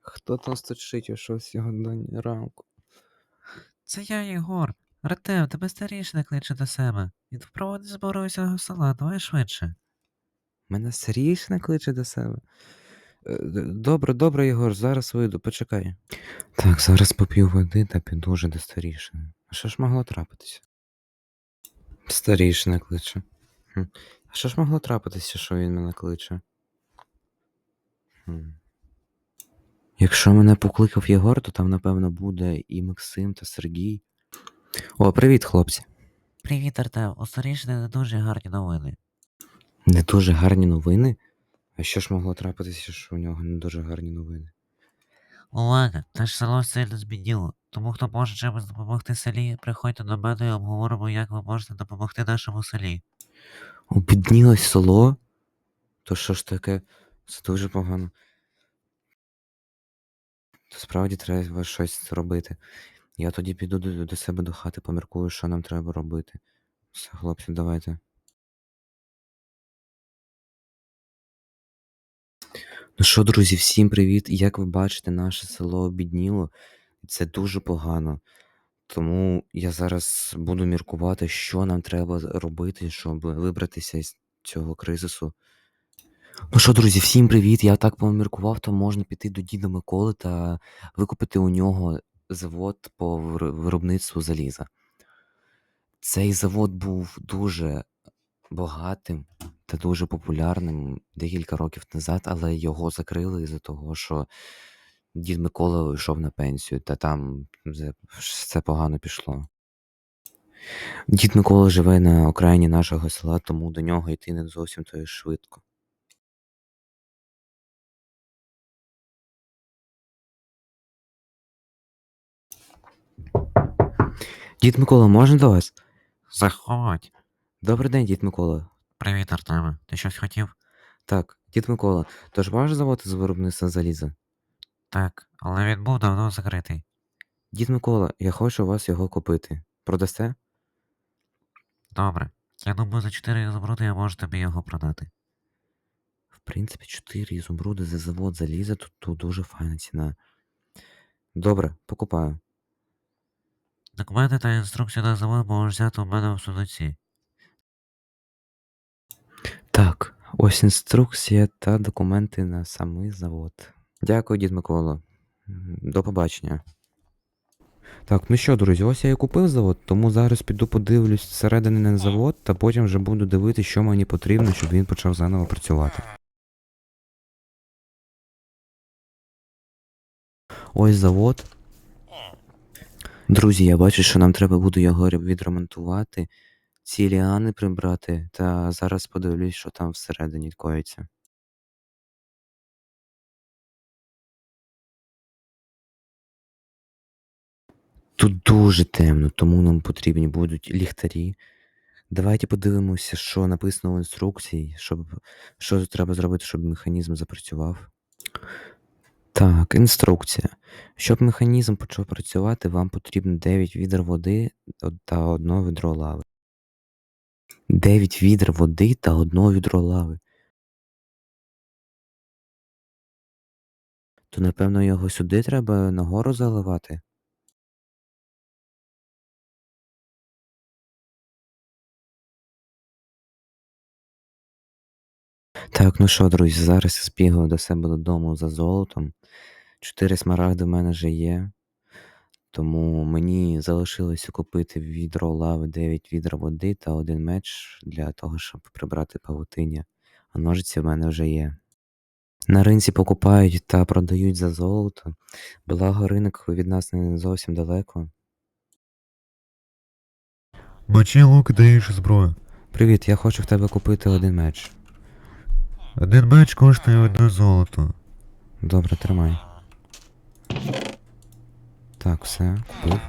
Хто там стучить о 6 годині ранку? Це я, Єгор. Артем, тебе старішина кличе до себе. Він проводить збори усього села, давай швидше. Мене старішина кличе до себе. Е, Добре, добре, Єгор, зараз вийду, почекай. Так, зараз поп'ю води та піду вже до старішини. А що ж могло трапитися? Старішина кличе. Хм. А що ж могло трапитися, що він мене кличе? Якщо мене покликав Єгор, то там, напевно, буде і Максим та Сергій. О, привіт, хлопці. Привіт, Артем. У старішини не дуже гарні новини. Не дуже гарні новини? А що ж могло трапитися, що у нього не дуже гарні новини? Увага! Наше село сильно збідніло. Тому хто може чимось допомогти селі, приходьте до мене і обговоримо, як ви можете допомогти нашому селі. Обіднілось село? То що ж таке? Це дуже погано. То справді треба щось робити. Я тоді піду до, до себе до хати, поміркую, що нам треба робити. Все, хлопці, давайте. Ну що, друзі, всім привіт. Як ви бачите, наше село обідніло, це дуже погано. Тому я зараз буду міркувати, що нам треба робити, щоб вибратися із цього кризису. Ну що, друзі, всім привіт. Я так поміркував, то можна піти до діда Миколи та викупити у нього завод по вир- виробництву заліза. Цей завод був дуже багатим та дуже популярним декілька років назад, але його закрили із-за того, що дід Микола йшов на пенсію, та там все погано пішло. Дід Микола живе на окраїні нашого села, тому до нього йти не зовсім то й швидко. Дід Микола, можна до вас? Заходь. Добрий день, дід Микола. Привіт, Артеме. Ти щось хотів? Так, дід Микола, тож ваш завод з виробництва заліза? Так, але він був давно закритий. Дід Микола, я хочу у вас його купити. Продасте? Добре. Я думаю, за 4 ізумрути я можу тобі його продати. В принципі, 4 ізумруди за завод заліза, тут, тут дуже файна ціна. Добре, покупаю. Документи та інструкцію на завод можеш взяти у мене в сундуці. Так, ось інструкція та документи на самий завод. Дякую, дід Микола. До побачення. Так, ну що, друзі, ось я і купив завод, тому зараз піду подивлюсь зсередини на завод, та потім вже буду дивитися, що мені потрібно, щоб він почав заново працювати. Ось завод. Друзі, я бачу, що нам треба буде його відремонтувати, ці ліани прибрати, та зараз подивлюсь, що там всередині коїться. Тут дуже темно, тому нам потрібні будуть ліхтарі. Давайте подивимося, що написано в інструкції, щоб, що треба зробити, щоб механізм запрацював. Так, інструкція. Щоб механізм почав працювати, вам потрібно 9 відер води та одно відро лави. 9 відер води та одно відро лави. То напевно його сюди треба нагору заливати. Так, ну що, друзі, зараз я збігаю до себе додому за золотом. Чотири смарагди в мене вже є. Тому мені залишилося купити відро лави, 9 відер води та один меч для того, щоб прибрати павутиння. А ножиці в мене вже є. На ринці покупають та продають за золото. Благо ринок від нас не зовсім далеко. Мочи лук іншу зброю. Привіт, я хочу в тебе купити один меч. Один меч коштує одне золото. Добре, тримай. Так, все, купив.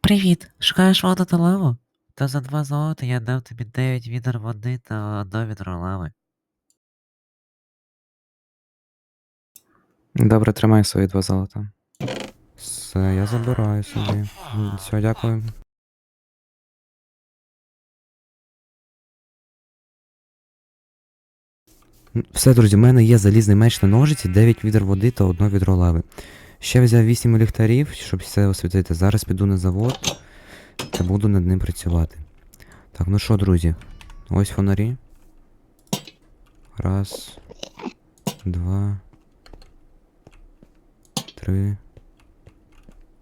Привіт! Шукаєш воду та лаву? То за два золота я дав тобі 9 відер води та одно відро лави. Добре, тримай свої два золота. Все, я забираю собі. Все, дякую. Все, друзі, в мене є залізний меч на ножиці, 9 відер води та 1 відро лави. Ще взяв 8 ліхтарів, щоб все освітити. Зараз піду на завод та буду над ним працювати. Так, ну що, друзі, ось фонарі. Раз, два, три,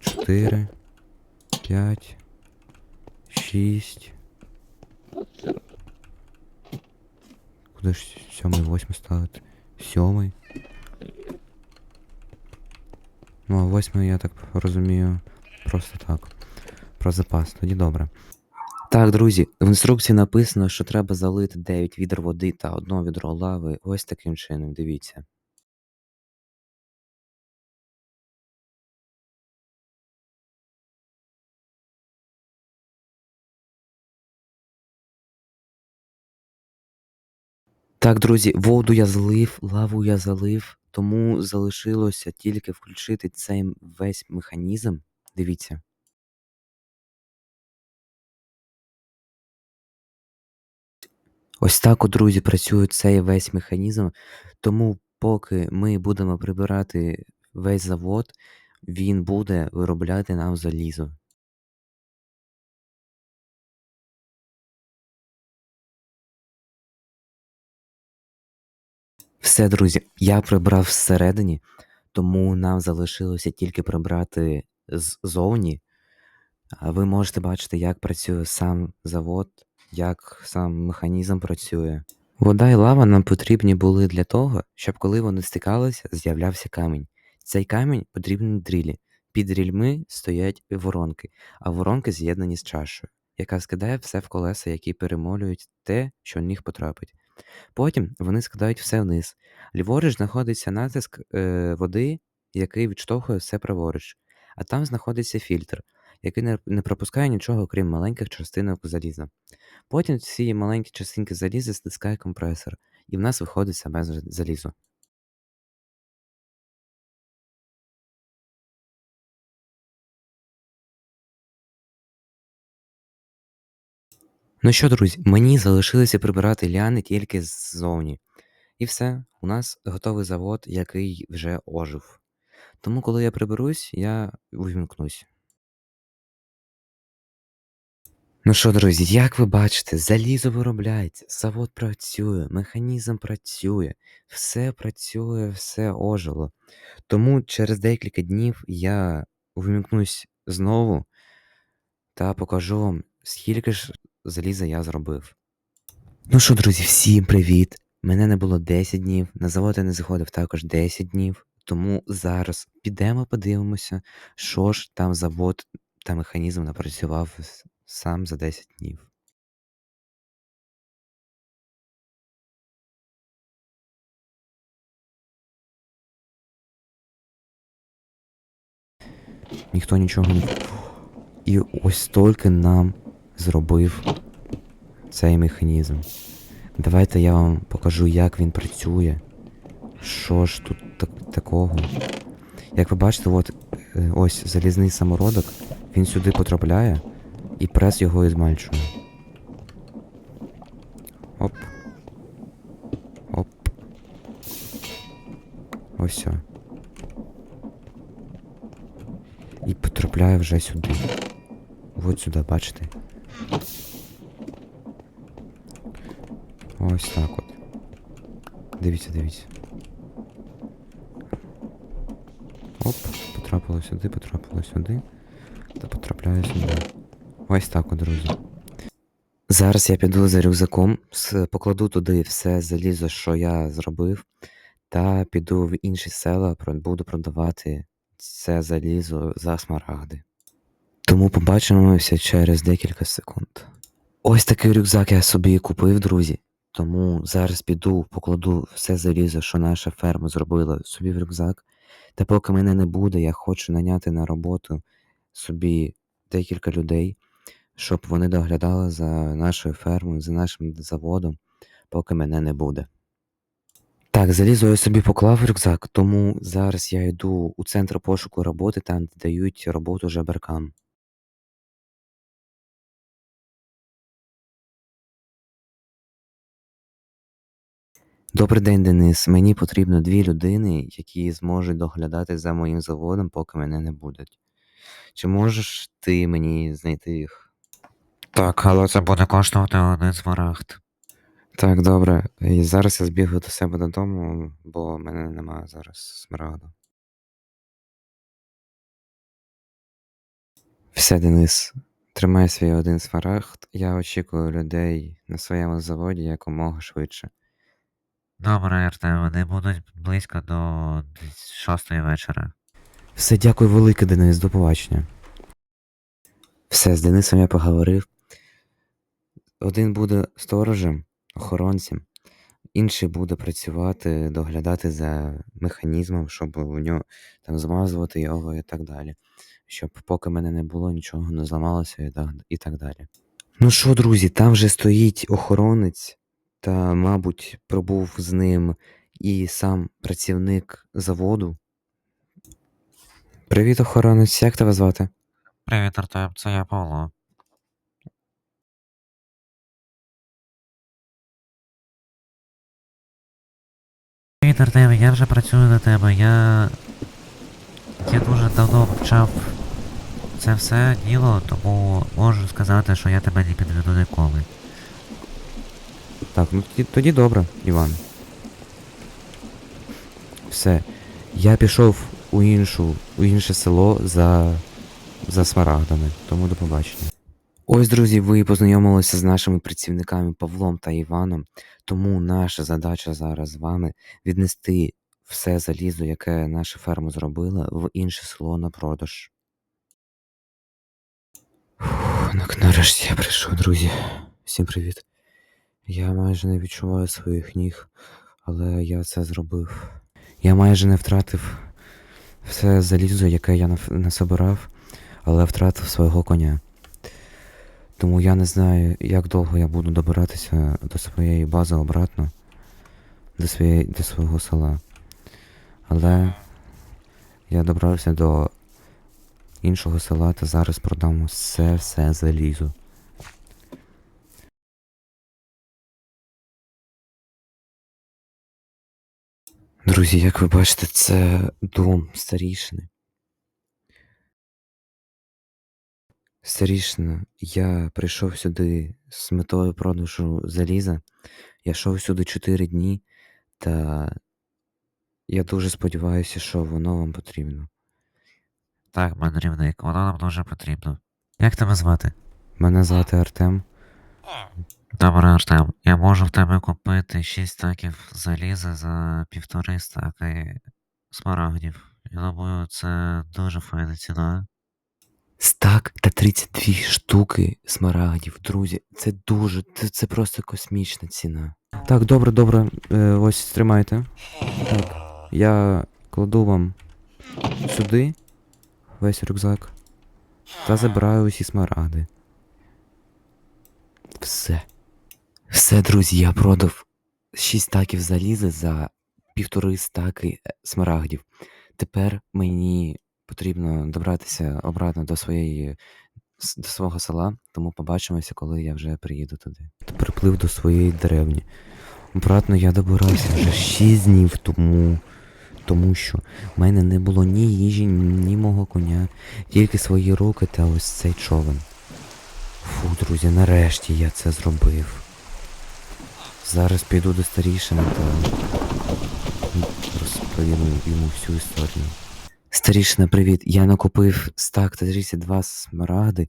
чотири, п'ять, шість. Куди ж сьомий, восьмий ставити? Сьомий. Ну, а восьмий, я так розумію, просто так. Про запас, тоді добре. Так, друзі, в інструкції написано, що треба залити 9 відер води та 1 відро лави. Ось таким чином, дивіться. Так, друзі, воду я злив, лаву я залив, тому залишилося тільки включити цей весь механізм. Дивіться. Ось так, от, друзі, працює цей весь механізм. Тому, поки ми будемо прибирати весь завод, він буде виробляти нам залізо. Все, друзі, я прибрав всередині, тому нам залишилося тільки прибрати ззовні. Ви можете бачити, як працює сам завод, як сам механізм працює. Вода і лава нам потрібні були для того, щоб коли вони стикалися, з'являвся камінь. Цей камінь потрібен дрілі. Під дрільми стоять воронки, а воронки з'єднані з чашею, яка скидає все в колеса, які перемолюють те, що в них потрапить. Потім вони скидають все вниз. Ліворуч знаходиться натиск е, води, який відштовхує все праворуч, а там знаходиться фільтр, який не, не пропускає нічого, крім маленьких частинок заліза. Потім ці маленькі частинки заліза стискає компресор, і в нас виходить саме залізо. Ну що, друзі, мені залишилося прибирати ляни тільки ззовні. І все, у нас готовий завод, який вже ожив. Тому, коли я приберусь, я увімкнусь. Ну що, друзі, як ви бачите, залізо виробляється, завод працює, механізм працює, все працює, все ожило. Тому через декілька днів я увімкнусь знову та покажу вам, скільки ж заліза я зробив. Ну що, друзі, всім привіт! Мене не було 10 днів, на завод я не заходив також 10 днів. Тому зараз підемо подивимося, що ж там завод та механізм напрацював сам за 10 днів. Ніхто нічого не. І ось стільки нам зробив цей механізм. Давайте я вам покажу, як він працює. Що ж тут так- такого? Як ви бачите, от е, ось залізний самородок, він сюди потрапляє і прес його ізмальчує. Оп. Оп. Ось все. І потрапляє вже сюди. От сюди, бачите? Ось так от. Дивіться, дивіться. Оп, потрапило сюди, потрапило сюди. Та потрапляє сюди. Ось так от, друзі. Зараз я піду за рюкзаком, покладу туди все залізо, що я зробив, та піду в інші села, буду продавати це залізо за смарагди. Тому побачимося через декілька секунд. Ось такий рюкзак я собі купив, друзі. Тому зараз піду, покладу все залізо, що наша ферма зробила собі в рюкзак. Та поки мене не буде, я хочу наняти на роботу собі декілька людей, щоб вони доглядали за нашою фермою, за нашим заводом, поки мене не буде. Так, залізо я собі поклав в рюкзак, тому зараз я йду у центр пошуку роботи, там де дають роботу жебракам. Добрий день, Денис. Мені потрібно дві людини, які зможуть доглядати за моїм заводом, поки мене не будуть. Чи можеш ти мені знайти їх? Так, але це буде коштувати один смарагд. Так, добре. І зараз я збігаю до себе додому, бо в мене немає зараз смарагду. Все, Денис, тримай свій один смарагд. Я очікую людей на своєму заводі якомога швидше. Добре, Артем, вони будуть близько до десь шостої вечора. Все, дякую велике, Денис, до побачення. Все, з Денисом я поговорив. Один буде сторожем, охоронцем, інший буде працювати, доглядати за механізмом, щоб у нього там змазувати його і так далі. Щоб поки мене не було, нічого не зламалося і так, і так далі. Ну що, друзі, там вже стоїть охоронець, та, мабуть, пробув з ним і сам працівник заводу. Привіт, охоронець, як тебе звати? Привіт, Артем, це я Павло. Привіт, Артем, я вже працюю на тебе. Я. Я дуже давно почав це все діло, тому можу сказати, що я тебе не підведу ніколи. Так, ну тоді, тоді добре, Іван. Все. Я пішов у іншу, у інше село за, за смарагдами, тому до побачення. Ось, друзі, ви познайомилися з нашими працівниками Павлом та Іваном, тому наша задача зараз з вами віднести все залізо, яке наша ферма зробила, в інше село на продаж. Фух, ну, нарешті я прийшов, друзі. Всім привіт. Я майже не відчуваю своїх ніг, але я це зробив. Я майже не втратив все залізо, яке я нав- насобирав, але втратив свого коня. Тому я не знаю, як довго я буду добиратися до своєї бази обратно, до, своєї, до свого села. Але я добрався до іншого села та зараз продам все все залізо. Друзі, як ви бачите, це дом старішини. Старішина, я прийшов сюди з метою продажу заліза. Я йшов сюди 4 дні, та я дуже сподіваюся, що воно вам потрібно. Так, мандрівник, воно нам дуже потрібно. Як тебе звати? Мене звати Артем. Добре, Артем, я можу в тебе купити 6 стаків заліза за півтори стаки смарагдів. Я думаю, це дуже файна ціна. Стак та 32 штуки смарагдів. Друзі, це дуже, це, це просто космічна ціна. Так, добре, добре. Е, ось тримайте. Так, я кладу вам сюди весь рюкзак та забираю усі смарагди. Все. Все, друзі, я продав 6 стаків заліза за півтори стаки е, смарагдів. Тепер мені потрібно добратися обратно до своєї до свого села, тому побачимося, коли я вже приїду туди. Приплив до своєї деревні. Обратно я добирався вже 6 днів тому, тому що в мене не було ні їжі, ні мого коня, тільки свої руки та ось цей човен. Фу, друзі, нарешті я це зробив. Зараз піду до старішини та розповім йому всю історію. Старішина, привіт. Я накупив стак та 32 смарагди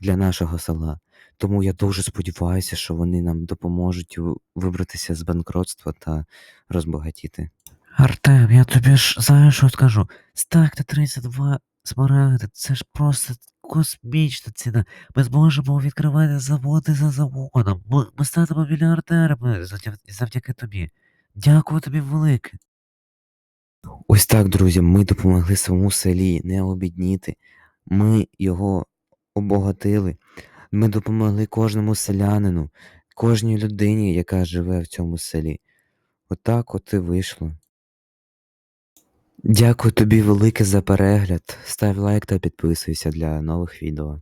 для нашого села. Тому я дуже сподіваюся, що вони нам допоможуть вибратися з банкротства та розбагатіти. Артем, я тобі ж знаєш, що скажу. Стак та 32 смарагди, це ж просто космічна ціна. Ми зможемо відкривати заводи за заводом. Ми, ми станемо мільярдерами завдя- завдяки тобі. Дякую тобі велике. Ось так, друзі, ми допомогли своєму селі не обідніти. Ми його обогатили. Ми допомогли кожному селянину, кожній людині, яка живе в цьому селі. Отак от і вийшло. Дякую тобі велике за перегляд. Став лайк та підписуйся для нових відео.